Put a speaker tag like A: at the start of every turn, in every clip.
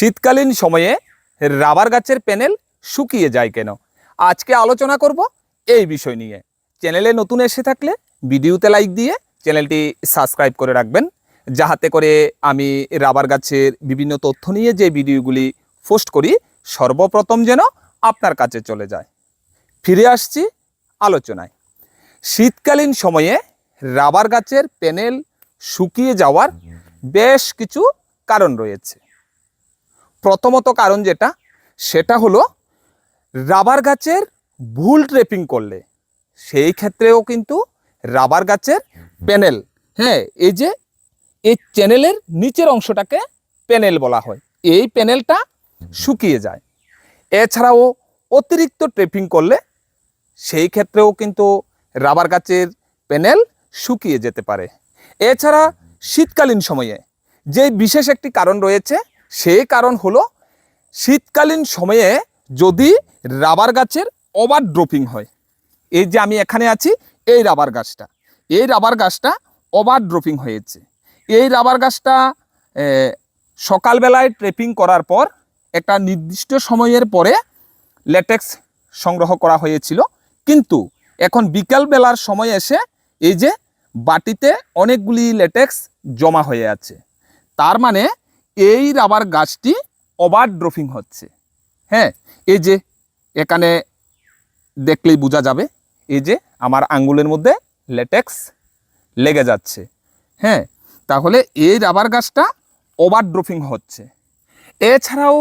A: শীতকালীন সময়ে রাবার গাছের প্যানেল শুকিয়ে যায় কেন? আজকে আলোচনা করব এই বিষয় নিয়ে। চ্যানেলে নতুন এসে থাকলে ভিডিওতে লাইক দিয়ে চ্যানেলটি সাবস্ক্রাইব করে রাখবেন, যাহাতে করে আমি রাবার গাছের বিভিন্ন তথ্য নিয়ে যে ভিডিওগুলি পোস্ট করি, সর্বপ্রথম যেন আপনার কাছে চলে যায়। ফিরে আসছি আলোচনায়। শীতকালীন সময়ে রাবার গাছের প্যানেল শুকিয়ে যাওয়ার বেশ কিছু কারণ রয়েছে। প্রথমত কারণ যেটা, সেটা হলো রাবার গাছের ভুল ট্রেপিং করলে, সেই ক্ষেত্রেও কিন্তু রাবার গাছের প্যানেল হ্যাঁ এই যে এই চ্যানেলের নিচের অংশটাকে প্যানেল বলা হয়, এই প্যানেলটা শুকিয়ে যায়। এছাড়াও অতিরিক্ত ট্রেপিং করলে, সেই ক্ষেত্রেও কিন্তু রাবার গাছের প্যানেল শুকিয়ে যেতে পারে। এছাড়া শীতকালীন সময়ে, যে বিশেষ একটি কারণ রয়েছে সেই কারণ হলো শীতকালীন সময়ে যদি রাবার গাছের ওভার ড্রপিং হয়, এই যে আমি এখানে আছি, এই রাবার গাছটা, এই রাবার গাছটা ওভার ড্রপিং হয়েছে। এই রাবার গাছটা সকালবেলায় ট্রেপিং করার পর একটা নির্দিষ্ট সময়ের পরে ল্যাটেক্স সংগ্রহ করা হয়েছিল। কিন্তু এখন বিকালবেলার সময় এসে এই যে বাটিতে অনেকগুলি ল্যাটেক্স জমা হয়ে আছে। তার মানে এই রাবার গাছটি ওভার ড্রফিং হচ্ছে। হ্যাঁ এই যে এখানে দেখলেই বোঝা যাবে, এই যে আমার আঙ্গুলের মধ্যে ল্যাটেক্স লেগে যাচ্ছে। হ্যাঁ তাহলে এই রাবার গাছটা ওভার ড্রফিং হচ্ছে। এছাড়াও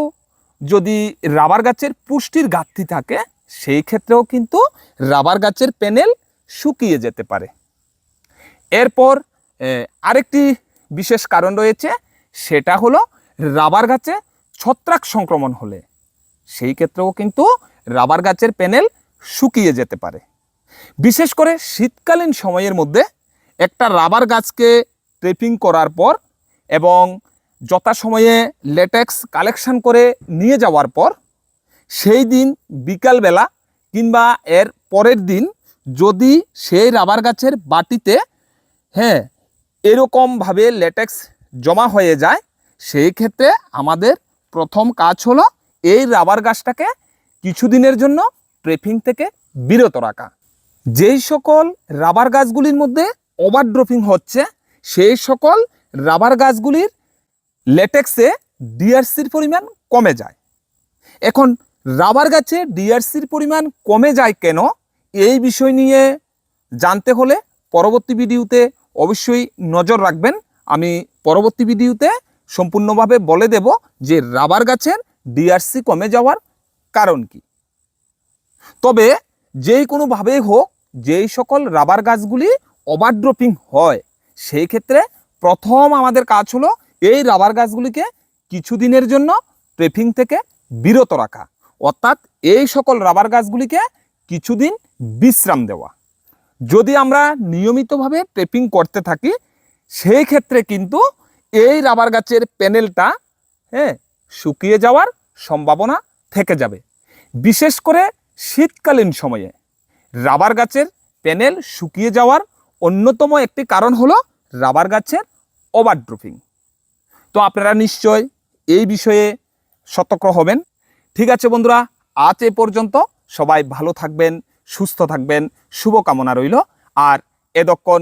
A: যদি রাবার গাছের পুষ্টির ঘাটতি থাকে, সেই ক্ষেত্রেও কিন্তু রাবার গাছের প্যানেল শুকিয়ে যেতে পারে। এরপর আরেকটি বিশেষ কারণ রয়েছে সেটা হলো রাবার গাছে ছত্রাক সংক্রমণ হলে। সেই ক্ষেত্রেও কিন্তু রাবার গাছের প্যানেল শুকিয়ে যেতে পারে। বিশেষ করে শীতকালীন সময়ের মধ্যে একটা রাবার গাছকে ট্রেপিং করার পর এবং যথাসময়ে লেটেক্স কালেকশন করে নিয়ে যাওয়ার পর, সেই দিন বিকালবেলা কিংবা এর পরের দিন যদি সেই রাবার গাছের বাটিতে হ্যাঁ এরকমভাবে লেটেক্স জমা হয়ে যায়, সেই ক্ষেত্রে আমাদের প্রথম কাজ হলো এই রাবার গাছটাকে কিছুদিনের জন্য ট্রেফিং থেকে বিরত রাখা। যেই সকল রাবার গাছগুলির মধ্যে ওভারড্রপিং হচ্ছে, সেই সকল রাবার গাছগুলির লেটেক্সে ডিআরসির পরিমাণ কমে যায়। এখন রাবার গাছে ডিআরসির পরিমাণ কমে যায় কেন, এই বিষয় নিয়ে জানতে হলে পরবর্তী ভিডিওতে অবশ্যই নজর রাখবেন। আমি পরবর্তী ভিডিওতে সম্পূর্ণভাবে বলে দেব যে রাবার গাছের ডিআরসি কমে যাওয়ার কারণ কি। তবে যেই কোনোভাবেই হোক, যেই সকল রাবার গাছগুলি ওভারড্রপিং হয়, সেই ক্ষেত্রে প্রথম আমাদের কাজ হলো এই রাবার গাছগুলিকে কিছুদিনের জন্য ট্রেফিং থেকে বিরত রাখা। অর্থাৎ এই সকল রাবার গাছগুলিকে কিছুদিন বিশ্রাম দেওয়া। যদি আমরা নিয়মিতভাবে ট্রেপিং করতে থাকি সেই ক্ষেত্রে কিন্তু এই রাবার গাছের প্যানেলটা হ্যাঁ শুকিয়ে যাওয়ার সম্ভাবনা থেকে যাবে। বিশেষ করে শীতকালীন সময়ে রাবার গাছের প্যানেল শুকিয়ে যাওয়ার অন্যতম একটি কারণ হলো রাবার গাছের ওভারড্রপিং। তো আপনারা নিশ্চয় এই বিষয়ে সতর্ক হবেন। ঠিক আছে বন্ধুরা, আজ এ পর্যন্ত সবাই ভালো থাকবেন, সুস্থ থাকবেন, শুভকামনা রইল। আর এতক্ষণ